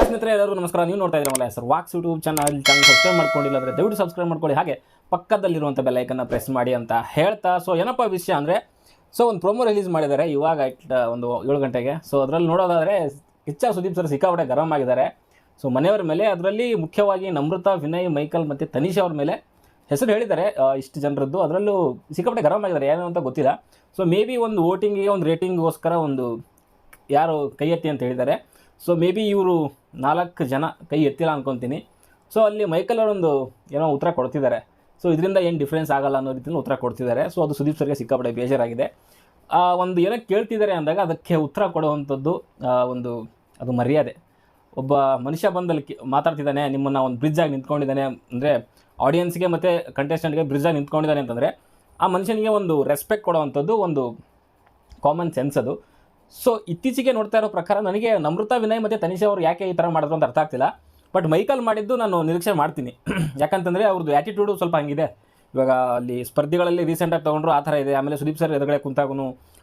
Hi ಸ್ನೇಹಿತರೆ ಎಲ್ಲರೂ ನಮಸ್ಕಾರ. ನೀವು ನೋಡ್ತಾ ಇದ್ದೀರಲ್ಲ sir walks YouTube channel channel subscribe ಮಾಡ್ಕೊಂಡಿಲ್ಲ ಅಂದರೆ ದಯವಿಟ್ಟು ಸಬ್ಸ್ಕ್ರೈಬ್ ಮಾಡ್ಕೊಳ್ಳಿ. ಹಾಗೆ ಪಕ್ಕದಲ್ಲಿರುವಂಥ ಬೆಲ್ಲೈಕನ್ನು ಪ್ರೆಸ್ ಮಾಡಿ ಅಂತ ಹೇಳ್ತಾ. ಸೊ ಏನಪ್ಪ ವಿಷಯ ಅಂದರೆ ಸೊ ಒಂದು ಪ್ರೊಮೋ ರಿಲೀಸ್ ಮಾಡಿದ್ದಾರೆ. ಇವಾಗ ಒಂದು ಏಳು ಗಂಟೆಗೆ. ಸೊ ಅದರಲ್ಲಿ ನೋಡೋದಾದರೆ ಕಿಚ್ಚ ಸುದೀಪ್ ಸರ್ ಸಿಕ್ಕಾಪಟ್ಟೆ ಗರಂ ಆಗಿದ್ದಾರೆ. ಸೊ ಮನೆಯವರ ಮೇಲೆ ಅದರಲ್ಲಿ ಮುಖ್ಯವಾಗಿ ನಮೃತ ವಿನಯ್, ಮೈಕಲ್ ಮತ್ತು ತನಿಷ್ ಅವ್ರ ಮೇಲೆ ಹೆಸರು ಹೇಳಿದ್ದಾರೆ. ಇಷ್ಟು ಜನರದ್ದು. ಅದರಲ್ಲೂ ಸಿಕ್ಕಾಪಟ್ಟೆ ಗರಂ ಆಗಿದ್ದಾರೆ. ಏನು ಅಂತ ಗೊತ್ತಿಲ್ಲ. ಸೊ ಮೇ ಬಿ ಒಂದು ವೋಟಿಂಗಿಗೆ ಒಂದು ರೇಟಿಂಗ್ಗೋಸ್ಕರ ಒಂದು ಯಾರು ಕೈ ಎತ್ತಿ ಅಂತ ಹೇಳಿದ್ದಾರೆ. ಸೊ ಮೇ ಬಿ ಇವರು ನಾಲ್ಕು ಜನ ಕೈ ಎತ್ತಿಲ್ಲ ಅಂದ್ಕೊತೀನಿ ಸೊ ಅಲ್ಲಿ ಮೈಕಲ್ ಅವರೊಂದು ಏನೋ ಉತ್ತರ ಕೊಡ್ತಿದ್ದಾರೆ. ಸೊ ಇದರಿಂದ ಏನು ಡಿಫ್ರೆನ್ಸ್ ಆಗಲ್ಲ ಅನ್ನೋ ರೀತಿಯಲ್ಲಿ ಉತ್ತರ ಕೊಡ್ತಿದ್ದಾರೆ. ಸೊ ಅದು ಸುದೀಪ್ ಸರ್ಗೆ ಸಿಕ್ಕಾಪಟ್ಟೆ ಬೇಜಾರಾಗಿದೆ. ಒಂದು ಏನೋ ಕೇಳ್ತಿದ್ದಾರೆ ಅಂದಾಗ ಅದಕ್ಕೆ ಉತ್ತರ ಕೊಡುವಂಥದ್ದು ಒಂದು, ಅದು ಮರ್ಯಾದೆ. ಒಬ್ಬ ಮನುಷ್ಯ ಬಂದಲ್ಲಿ ಮಾತಾಡ್ತಿದ್ದಾನೆ, ನಿಮ್ಮನ್ನು ಒಂದು ಬ್ರಿಡ್ಜಾಗಿ ನಿಂತ್ಕೊಂಡಿದ್ದಾನೆ ಅಂದರೆ ಆಡಿಯನ್ಸ್ಗೆ ಮತ್ತು ಕಂಟೆಸ್ಟೆಂಟ್ಗೆ ಬ್ರಿಡ್ಜಾಗಿ ನಿಂತ್ಕೊಂಡಿದ್ದಾನೆ ಅಂತಂದರೆ ಆ ಮನುಷ್ಯನಿಗೆ ಒಂದು ರೆಸ್ಪೆಕ್ಟ್ ಕೊಡುವಂಥದ್ದು ಒಂದು ಕಾಮನ್ ಸೆನ್ಸ್ ಅದು. ಸೊ ಇತ್ತೀಚೆಗೆ ನೋಡ್ತಾ ಇರೋ ಪ್ರಕಾರ ನನಗೆ ನಮೃತ ವಿನಯ್ ಮತ್ತು ತನಿಷ ಅವರು ಯಾಕೆ ಈ ಥರ ಮಾಡಿದ್ರು ಅಂತ ಅರ್ಥ ಆಗ್ತಿಲ್ಲ. ಬಟ್ ಮೈಕಲ್ ಮಾಡಿದ್ದು ನಾನು ನಿರೀಕ್ಷೆ ಮಾಡ್ತೀನಿ. ಯಾಕಂತಂದರೆ ಅವ್ರದ್ದು ಆ್ಯಟಿಟ್ಯೂಡು ಸ್ವಲ್ಪ ಹಂಗಿದೆ. ಇವಾಗ ಅಲ್ಲಿ ಸ್ಪರ್ಧೆಗಳಲ್ಲಿ ರೀಸೆಂಟಾಗಿ ತೊಗೊಂಡ್ರು ಆ ಥರ ಇದೆ. ಆಮೇಲೆ ಸುದೀಪ್ ಸರ್ ಎದುರುಗಡೆ ಕುಂತಾಗೂ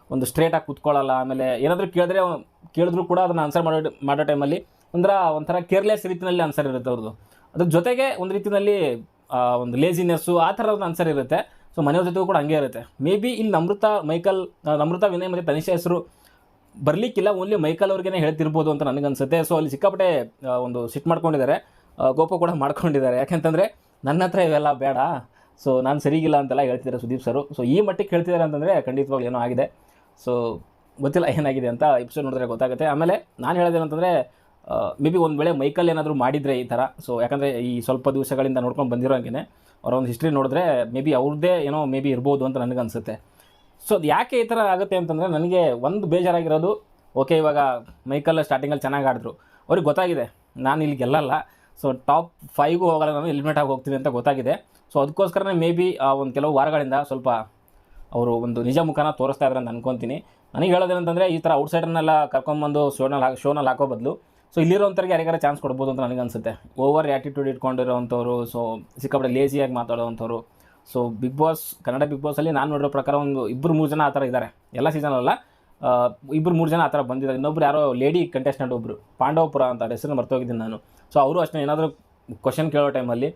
ಒಂದು ಸ್ಟ್ರೇಟಾಗಿ ಕೂತ್ಕೊಳ್ಳಲ್ಲ. ಆಮೇಲೆ ಏನಾದರೂ ಕೇಳಿದ್ರೆ ಕೇಳಿದ್ರು ಕೂಡ ಅದನ್ನು ಆನ್ಸರ್ ಮಾಡೋ ಮಾಡೋ ಟೈಮಲ್ಲಿ ಅಂದ್ರೆ ಒಂಥರ ಕೇರ್ಲೆಸ್ ರೀತಿಯಲ್ಲಿ ಆನ್ಸರ್ ಇರುತ್ತೆ ಅವ್ರದ್ದು ಅದ್ರ ಜೊತೆಗೆ ಒಂದು ರೀತಿಯಲ್ಲಿ ಒಂದು ಲೇಸಿನೆಸ್ಸು ಆ ಥರದ ಆನ್ಸರ್ ಇರುತ್ತೆ. ಸೊ ಮನೆಯವ್ರ ಜೊತೆಗೂ ಕೂಡ ಹಂಗೆ ಇರುತ್ತೆ. ಮೇ ಬಿ ಇಲ್ಲಿ ನಮೃತ ಮೈಕಲ್ ನಮೃತ ವಿನಯ್ ಮತ್ತು ತನಿಷಾ ಹೆಸರು ಬರಲಿಕ್ಕಿಲ್ಲ ಓನ್ಲಿ ಮೈಕಲ್ ಅವ್ರಿಗೇನೆ ಹೇಳ್ತಿರ್ಬೋದು ಅಂತ ನನಗನ್ಸುತ್ತೆ. ಸೊ ಅಲ್ಲಿ ಸಿಕ್ಕಾಪಟ್ಟೆ ಒಂದು ಸಿಟ್ ಮಾಡ್ಕೊಂಡಿದ್ದಾರೆ. ಗೋಪ ಕೂಡ ಮಾಡ್ಕೊಂಡಿದ್ದಾರೆ. ಯಾಕೆಂತಂದರೆ, ನನ್ನ ಹತ್ರ ಇವೆಲ್ಲ ಬೇಡ. ಸೊ ನಾನು ಸರಿಗಿಲ್ಲ ಅಂತೆಲ್ಲ ಹೇಳ್ತಿದ್ದಾರೆ ಸುದೀಪ್ ಸರು. ಸೊ ಈ ಮಟ್ಟಿಗೆ ಹೇಳ್ತಿದ್ದಾರೆ ಅಂತಂದರೆ ಖಂಡಿತವಾಗ್ಲೂ ಏನೋ ಆಗಿದೆ. ಸೊ ಗೊತ್ತಿಲ್ಲ ಏನಾಗಿದೆ ಅಂತ ಎಪಿಸೋಡ್ ನೋಡಿದ್ರೆ ಗೊತ್ತಾಗುತ್ತೆ. ಆಮೇಲೆ ನಾನು ಹೇಳೋದೇನಂತಂದರೆ ಮೇ ಬಿ ಒಂದು ವೇಳೆ ಮೈಕಲ್ ಏನಾದರೂ ಮಾಡಿದರೆ ಈ ಥರ. ಸೊ ಯಾಕಂದರೆ ಈ ಸ್ವಲ್ಪ ದಿವಸಗಳಿಂದ ನೋಡ್ಕೊಂಡು ಬಂದಿರೋ ಬಂದಿರೋಂಗೆ ಅವರ ಒಂದು ಹಿಸ್ಟ್ರಿ ನೋಡಿದ್ರೆ ಮೇ ಬಿ ಅವ್ರದ್ದೇ ಏನೋ ಮೇ ಬಿ ಇರ್ಬೋದು ಅಂತ ನನಗನ್ಸುತ್ತೆ. ಸೊ ಅದು ಯಾಕೆ ಈ ಥರ ಆಗುತ್ತೆ ಅಂತಂದರೆ ನನಗೆ ಒಂದು ಬೇಜಾರಾಗಿರೋದು ಓಕೆ ಇವಾಗ ಮೈಕಲ್ ಸ್ಟಾರ್ಟಿಂಗಲ್ಲಿ ಚೆನ್ನಾಗಿ ಆಡಿದ್ರು. ಅವ್ರಿಗೆ ಗೊತ್ತಾಗಿದೆ, ನಾನು ಇಲ್ಲಿ ಗೆಲ್ಲಲ್ಲ ಸೊ ಟಾಪ್ ಫೈವ್ಗೂ ಹೋಗಲ್ಲ, ನಾನು ಎಲಿಮಿನೇಟ್ ಆಗಿ ಹೋಗ್ತೀನಿ ಅಂತ ಗೊತ್ತಾಗಿದೆ. ಸೊ ಅದಕ್ಕೋಸ್ಕರನೇ ಮೇ ಬಿ ಒಂದು ಕೆಲವು ವಾರಗಳಿಂದ ಸ್ವಲ್ಪ ಅವರು ಒಂದು ನಿಜ ಮುಖನ ತೋರಿಸ್ತಾ ಇದ್ದಾರೆ ಅಂತ ಅನ್ಕೊತೀನಿ. ನನಗೆ ಹೇಳೋದೇನಂತಂದರೆ ಈ ಥರ ಔಟ್ಸೈಡರ್ನೆಲ್ಲ ಕರ್ಕೊಂಬಂದು ಶೋನಲ್ಲಿ ಹಾಕಿ ಶೋನಲ್ಲಿ ಹಾಕೋ ಬದಲು ಸೊ ಇಲ್ಲಿರೋಂಥವ್ರಿಗೆ ಯಾರಿಗಾರ ಚಾನ್ಸ್ ಕೊಡ್ಬೋದು ಅಂತ ನನಗೆ ಅನ್ಸುತ್ತೆ ಓವರ್ ಆ್ಯಟಿಟ್ಯೂಡ್ ಇಟ್ಕೊಂಡಿರೋವಂಥವ್ರು ಸೊ ಸಿಕ್ಕಾಪಟ್ಟೆ ಲೇಸಿಯಾಗಿ ಮಾತಾಡೋವಂಥವ್ರು so big boss Kannada big ಬಾಸಲ್ಲಿ ನಾನು ನೋಡಿರೋ ಪ್ರಕಾರ ಒಂದು ಇಬ್ಬರು ಮೂರು ಜನ ಆ ಥರ ಇದ್ದಾರೆ. ಎಲ್ಲ ಸೀಸನಲ್ಲ ಇಬ್ಬರು ಮೂರು ಜನ ಆ ಥರ ಬಂದಿದ್ದಾರೆ. ಇನ್ನೊಬ್ರು ಯಾರೋ ಲೇಡಿ ಕಂಟೆಸ್ಟೆಂಟ್ ಒಬ್ಬರು ಪಾಂಡವಪುರ ಅಂತ ಹೆಸರು ಮರ್ತೋಗಿದ್ದೀನಿ ನಾನು. ಸೊ ಅವರು ಅಷ್ಟೇ, ಏನಾದರೂ ಕ್ವಶನ್ ಕೇಳೋ ಟೈಮಲ್ಲಿ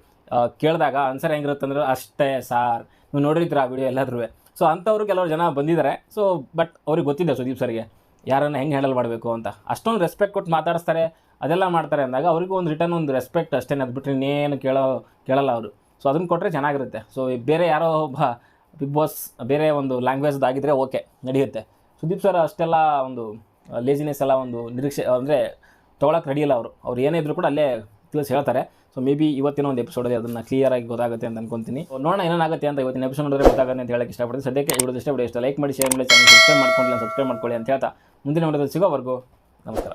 ಕೇಳಿದಾಗ ಆನ್ಸರ್ ಹೆಂಗಿರುತ್ತೆ ಅಂದ್ರೆ ಅಷ್ಟೇ ಸಾರ್ ನೀವು ನೋಡಿರ್ತೀರ ಆ ವಿಡಿಯೋ ಎಲ್ಲಾದ್ರೂ ಸೊ ಅಂಥವ್ರು ಕೆಲವರು ಜನ ಬಂದಿದ್ದಾರೆ. ಸೊ ಬಟ್ ಅವ್ರಿಗೆ ಗೊತ್ತಿದೆ ಸುದೀಪ್ ಸರ್ಗೆ ಯಾರನ್ನು ಹೆಂಗೆ ಹ್ಯಾಂಡಲ್ ಮಾಡಬೇಕು ಅಂತ. ಅಷ್ಟೊಂದು ರೆಸ್ಪೆಕ್ಟ್ ಕೊಟ್ಟು ಮಾತಾಡಿಸ್ತಾರೆ, ಅದೆಲ್ಲ ಮಾಡ್ತಾರೆ ಅಂದಾಗ ಅವ್ರಿಗೂ ಒಂದು ರಿಟರ್ನ್ ಒಂದು ರೆಸ್ಪೆಕ್ಟ್ ಅಷ್ಟೇ ಅದು ಬಿಟ್ಟರೆ ಇನ್ನೇನು ಕೇಳೋ, ಕೇಳಲ್ಲ ಅವರು. ಸೊ ಅದನ್ನು ಕೊಟ್ಟರೆ ಚೆನ್ನಾಗಿರುತ್ತೆ. ಸೊ ಬೇರೆ ಯಾರೋ ಒಬ್ಬ ಬಿಗ್ ಬಾಸ್ ಬೇರೆ ಒಂದು ಲ್ಯಾಂಗ್ವೇಜ್ದಾಗಿದ್ದರೆ ಓಕೆ ನಡೆಯುತ್ತೆ. ಸುದೀಪ್ ಸರ್ ಅಷ್ಟೆಲ್ಲ ಒಂದು ಲೇಜಿನೆಸ್ ಎಲ್ಲ ಒಂದು ನಿರೀಕ್ಷೆ, ಅಂದರೆ ತೊಗೊಳಕ್ಕೆ ರೆಡಿ ಇಲ್ಲ ಅವರು. ಅವ್ರು ಏನೇ ಇದ್ರು ಕೂಡ ಅಲ್ಲೇ ತಿಳಿಸಿ ಹೇಳ್ತಾರೆ. ಸೊ ಮೇ ಬಿ ಇವತ್ತಿನ ಒಂದು ಎಪಿಸೋಡಲ್ಲಿ ಅದನ್ನು ಕ್ಲಿಯರಾಗಿ ಗೊತ್ತಾಗುತ್ತೆ ಅಂತ ಅನ್ಕೊಂತೀನಿ. ನೋಡೋಣ ಏನಾಗುತ್ತೆ ಅಂತ ಇವತ್ತಿನ ಎಪಿಸೋಡ್ ನೋಡಿದ್ರೆ ಗೊತ್ತಾಗುತ್ತೆ ಅಂತ ಹೇಳಕ್ಕೆ ಇಷ್ಟಪಡ್ತೀನಿ. ಸದ್ಯಕ್ಕೆ ಇಷ್ಟ ವಿಡಿಯೋ ಇಷ್ಟ ಲೈಕ್ ಮಾಡಿ ಶೇರ್ ಮಾಡಿ ಚಾನಲ್ ಸಬ್ಸ್ಕ್ರೈಬ್ ಮಾಡ್ಕೊಂಡಿಲ್ಲ ಸಬ್ಸ್ಕ್ರೈಬ್ ಮಾಡ್ಕೊಳ್ಳಿ ಅಂತ ಹೇಳ್ತಾ ಮುಂದಿನ ನೋಡಿದ್ರೆ ಸಿಗೋವರೆಗೂ ನಮಸ್ಕಾರ.